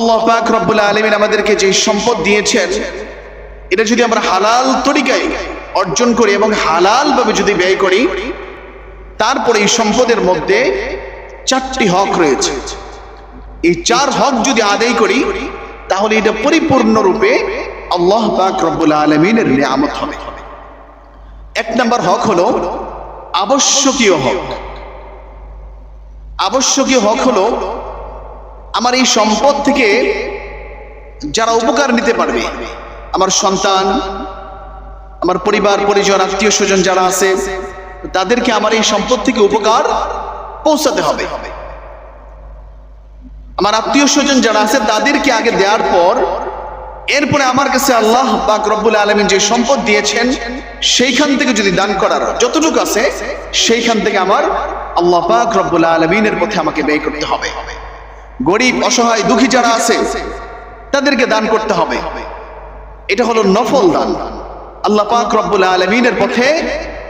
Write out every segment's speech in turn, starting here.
আল্লাহ পাক রব্বুল আলমিন আমাদেরকে যে সম্পদ দিয়েছেন, এটা যদি আমরা হালাল তরিকায় অর্জন করি এবং হালাল ভাবে যদি ব্যয় করি, তারপরে এই সম্পদের মধ্যে চারটি হক রয়েছে। এই চার হক যদি আদায় করি, তাহলে এটা পরিপূর্ণরূপে আল্লাহ পাক রব্বুল আলমিনের নিয়ামত হবে। এক নম্বর হক হলো আবশ্যকীয় হক। আবশ্যকীয় হক হলো আমার এই সম্পদ থেকে যারা উপকার নিতে পারবে, আমার সন্তান, আমার পরিবার, পরিজন, আত্মীয় স্বজন যারা আছে, তাদেরকে আমার এই সম্পদ থেকে উপকার পৌঁছাতে হবে। আমার আত্মীয় স্বজন যারা আছে, তাদেরকে আগে দেওয়ার পর, এরপরে আমার কাছে আল্লাহ পাক রব্বুল আলমিন যে সম্পদ দিয়েছেন, সেইখান থেকে যদি দান করার যতটুকু আছে, সেইখান থেকে আমার আল্লাহ পাক রব্বুল আলমিনের পথে আমাকে ব্যয় করতে হবে। গরিব, অসহায়, দুঃখী যারা আছে, তাদেরকে দান করতে হবে। এটা হলো নফল দান। আল্লাহ পাক রব্বুল আলমিনের পথে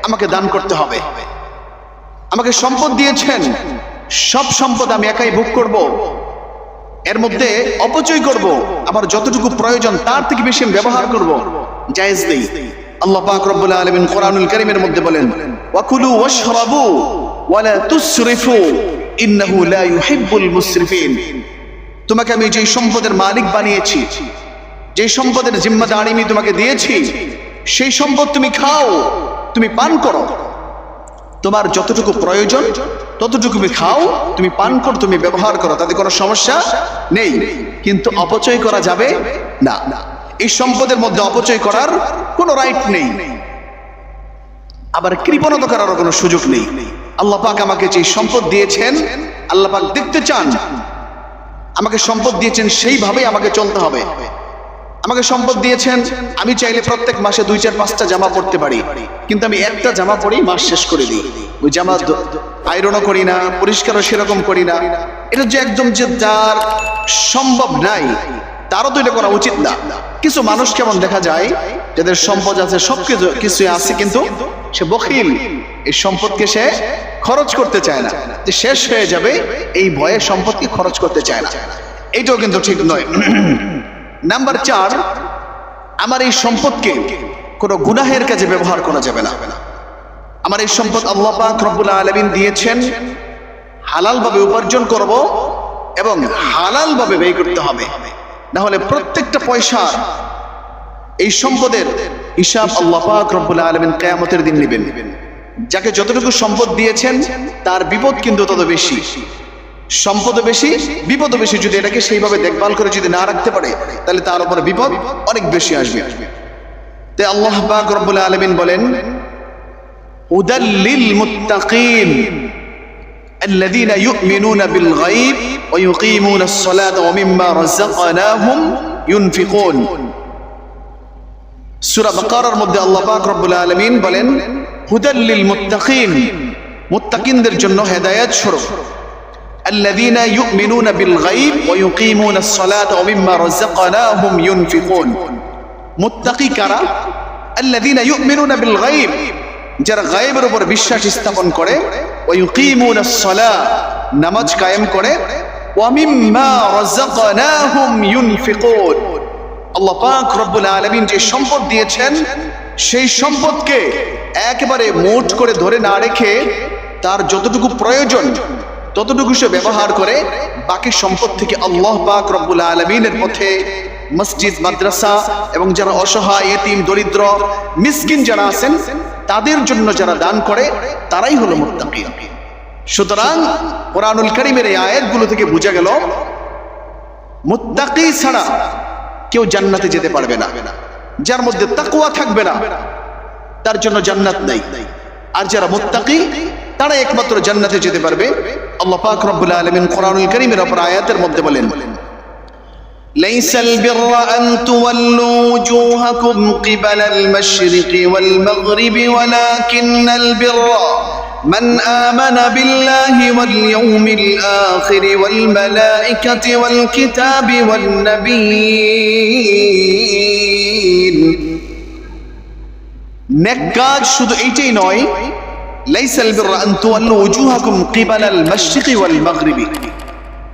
আমাকে দান করতে হবে। আমাকে সম্পদ দিয়েছেন। সব সম্পদ আমি একাই ভোগ করব। এর মধ্যে অপচয় করব। আমার যতটুকু প্রয়োজন, তার থেকে বেশি আমি ব্যবহার করব। জায়েজ নেই। আল্লাহ পাক রব্বুল আলামিন কোরআনুল কারীমের মধ্যে বলেন ওয়াকুলু ওয়াশরাবু ওয়ালা তুসরিফু। লা তোমাকে আমি যেই সম্পদের মালিক বানিয়েছি যে সম্পদের জিম্মাদারি আমি তোমাকে দিয়েছি, সেই সম্পদ তুমি খাও, তুমি পান করো। তোমার যতটুকু প্রয়োজন, ততটুকু তুমি খাও, তুমি পান করো, তুমি ব্যবহার করো, তাতে কোনো সমস্যা নেই। কিন্তু অপচয় করা যাবে না। এই সম্পদের মধ্যে অপচয় করার কোনো রাইট নেই। আবার কৃপণতা করারও কোনো সুযোগ নেই। আল্লাহ পাক আমাকে যে সম্পদ দিয়েছেন, আল্লাহ পাক দেখতে চান। আমাকে সম্পদ দিয়েছেন সেইভাবেই আমাকে চলতে হবে। আমাকে সম্পদ দিয়েছেন, আমি চাইলে প্রত্যেক মাসে দুই চার পাঁচটা জামা পড়তে পারি, কিন্তু আমি একটা জামা পরেই মাস শেষ করে দিই। ওই জামা আয়রনও করি না, পরিষ্কারও সেরকম করি না। এটা যে একদম যে যার সম্ভব নাই, তারও তো এটা করা উচিত না। কিছু মানুষ কেমন দেখা যায়, যাদের সম্পদ আছে সব কিছু আছে কিন্তু সে বখিল। এই সম্পদকে সে খরচ করতে চায় না। যে শেষ হয়ে যাবে, এই ভয়ে সম্পদকে খরচ করতে চায় না। এইটাও কিন্তু ঠিক নয়। নাম্বার চার, আমার এই সম্পদকে কোনো গুনাহের কাজে ব্যবহার করা যাবে না। আমার এই সম্পদ আল্লাহ পাক রব্বুল আলমিন দিয়েছেন। হালালভাবে উপার্জন করব এবং হালালভাবে ব্যয় করতে হবে। না হলে প্রত্যেকটা পয়সা এই সম্পদের হিসাব আল্লাহ পাক রব্বুল আলমিন কেয়ামতের দিন নেবেন। যাকে যতটুকু সম্পদ দিয়েছেন, তার বিপদ কিন্তু তত বেশি। সম্পদ বেশি বিপদ বেশি। যদি এটাকে সেইভাবে দেখভাল করে যদি না রাখতে পারে, তাহলে তার উপরে বিপদ অনেক বেশি আসবে। তাই আল্লাহ পাক রব্বুল আলমিন বলেন, উদাল্লিল মুত্তাকিন الذين يؤمنون بالغيب ويقيمون الصلاة ومما رزقناهم ينفقون سورة বাকারার মধ্যে আল্লাহ باك رب العالمين বলেন হুদাল্লিল মুত্তাকিন মুত্তাকিনদের জন্য হেদায়েত স্বরূপ الذين يؤمنون بالغيب ويقيمون الصلاة ومما رزقناهم ينفقون মুত্তাকি কারা الذين يؤمنون بالغيب যারা গায়েবের উপর বিশ্বাস স্থাপন করে ويقيمون الصلاة নামাজ কায়েম করে ومما رزقناهم ينفقون আল্লাহ পাক রব্বুল আলামিন যে সম্পদ দিয়েছেন সেই সম্পদকে একেবারে মোট করে ধরে না রেখে তার যতটুকু প্রয়োজন, ততটুকু সে ব্যবহার করে বাকি সম্পদ থেকে আল্লাহ পাক রব্বুল আলমিনের পথে মসজিদ, মাদ্রাসা এবং যারা অসহায়, এতিম, দরিদ্র, মিসকিন যারা আছেন, তাদের জন্য যারা দান করে, তারাই হলো মুত্তাকি। সুতরাং কোরআনুল করিমের এই আয়াতগুলো থেকে বোঝা গেল, মুত্তাকি ছাড়া কেউ জান্নাতে যেতে পারবে না। যার মধ্যে তাকুয়া থাকবে না তার জন্য জান্নাত নাই আর যারা মুত্তাকি তারা একমাত্র জান্নাতে যেতে পারবে আল্লাহ পাক রব্বুল আলামিন কোরআনুল কারীমের অপর আয়াতের মধ্যে বলেন ليس البر أن تولوا وجوهكم قبل المشرق والمغرب ولكن البر من آمن بالله واليوم الآخر والملائكة والكتاب والنبيين নেকাজ শুধু এইটাই নয়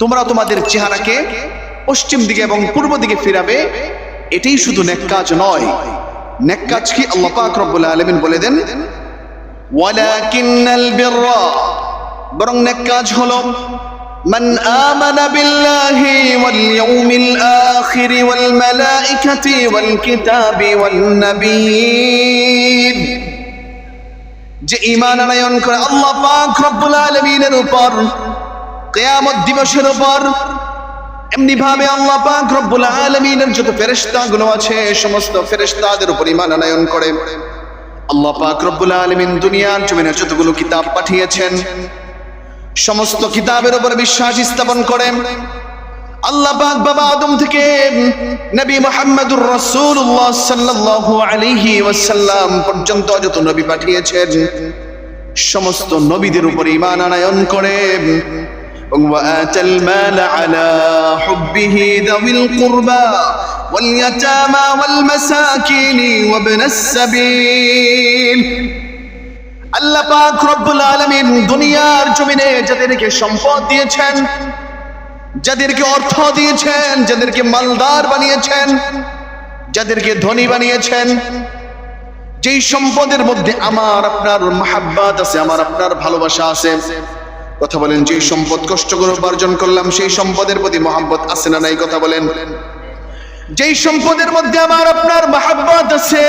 তোমরা তোমাদের চেহারাকে পশ্চিম দিকে এবং পূর্ব দিকে ফিরাবে, এটাই শুধু নেক কাজ নয়। নেক কাজ কি আল্লাহ পাক রব্বুল আলামিন বলে দেন? ওয়ালাকিন্নাল বিররা। বরং নেক কাজ হলো من آمن بالله واليوم الآخر والملائكة والكتاب والنبيين যে ঈমান আনয়ন করে আল্লাহ পাক রব্বুল আলামিনের উপর কিয়ামত দিবসের উপর এমনি ভাবে আল্লাহ পাক রব্বুল আলামিনের যত ফেরেশতাগুলো আছে সমস্ত ফেরেশতাদের উপর ঈমান আনয়ন করে আল্লাহ পাক রব্বুল আলামিন দুনিয়ার জমিনে যতগুলো কিতাব পাঠিয়েছেন সমস্ত কিতাবের উপর বিশ্বাস স্থাপন করেন আল্লাহ পাক বাবা আদম থেকে নবী মুহাম্মদুর রাসূলুল্লাহ সাল্লাল্লাহু আলাইহি ওয়াসাল্লাম পর্যন্ত যত নবী পাঠিয়েছেন সমস্ত নবীদের উপর ঈমান আনয়ন করে وآتى المال على حبه ذوي القربى واليتامى والمساكين وابن السبيل আল্লাহ পাক রব্বুল আলামিন দুনিয়ার জমিনে যাদেরকে সম্পদ দিয়েছেন, যাদেরকে অর্থ দিয়েছেন, যাদেরকে মালদার বানিয়েছেন, যাদেরকে ধনী বানিয়েছেন, যেই সম্পদের মধ্যে আমার, আপনার মাহাব্বাত আছে, আমার আপনার ভালোবাসা আছে, কথা বলেন যে সম্পদ কষ্ট করে উপার্জন করলাম, সেই সম্পদের প্রতি মহাব্বত আছে না নাই, কথা বলেন। যেই সম্পদের মধ্যে আমার আপনার মাহাব্বাত আছে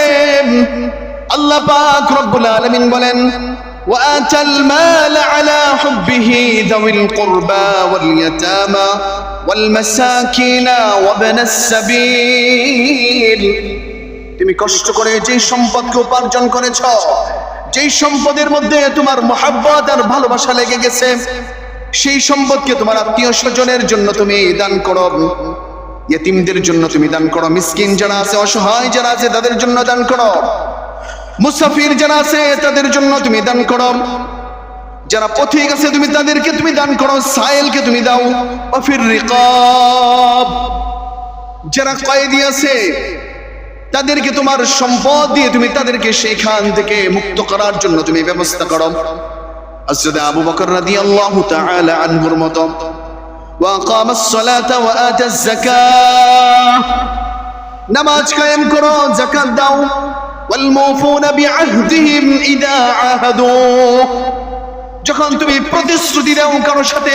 আল্লাহ পাক রব্বুল আলামিন বলেন وآتى المال على حبه ذوي القربى واليتامى والمساكين وابن السبيل তুমি কষ্ট করে যে সম্পদকে উপার্জন করেছ যেই সম্পদের মধ্যে তোমার মহাব্বত আর ভালোবাসা লেগে গেছে সেই সম্পদকে তোমার আত্মীয় স্বজনের জন্য তুমি দান করো ইয়েতিমদের জন্য তুমি দান করো মিসকিন যারা আছে অসহায় যারা আছে তাদের জন্য দান করো মুসাফির যারা আছে তাদের জন্য তুমি দান করো যারা পথিক আছে তুমি তাদেরকে তুমি দান করো সাইলকে তুমি দাও অফির রিকাব যারা কয়েদি আছে তাদেরকে তোমার সম্পদ দিয়ে তুমি তাদেরকে সেখান থেকে মুক্ত করার জন্য তুমি ব্যবস্থা করো হযরত আবু বকর রাদিয়াল্লাহু তাআলা আনহুর মতো وأقام الصلاة وآتى الزكاة নামাজ কায়েম করো যাকাত দাও والموفون بعهدهم إذا عاهدوا যখন তুমি প্রতিশ্রুতি দাও কারোর সাথে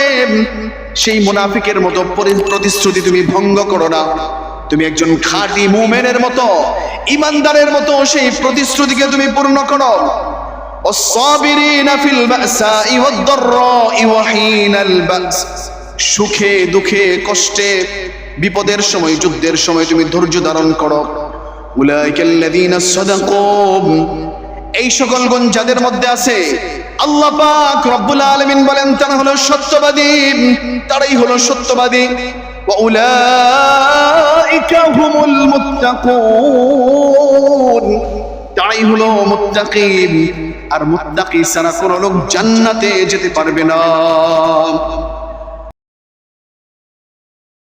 সেই মুনাফিকের মতো পরি- প্রতিশ্রুতি তুমি ভঙ্গ করো না তুমি একজন খাঁটি মুমেনের মতো ইমানদারের মতো সেই প্রতিশ্রুতিকে তুমি পূর্ণ করো والصابرين في البأساء والضراء وحين البأس সুখে দুঃখে কষ্টে বিপদের সময় যুদ্ধের সময় তুমি ধৈর্য ধারণ করো উলাইকাল্লাযীনা সাদাকু এই সকল গুণ যাদের মধ্যে আছে, আল্লাহ পাক রব্বুল আলামিন বলেন, তারা হলো সত্যবাদী, তারাই হলো সত্যবাদী। তারাই হলো মুত্তাকিন। আর মুত্তাকি ছাড়া কোনো লোক জান্নাতে যেতে পারবে না।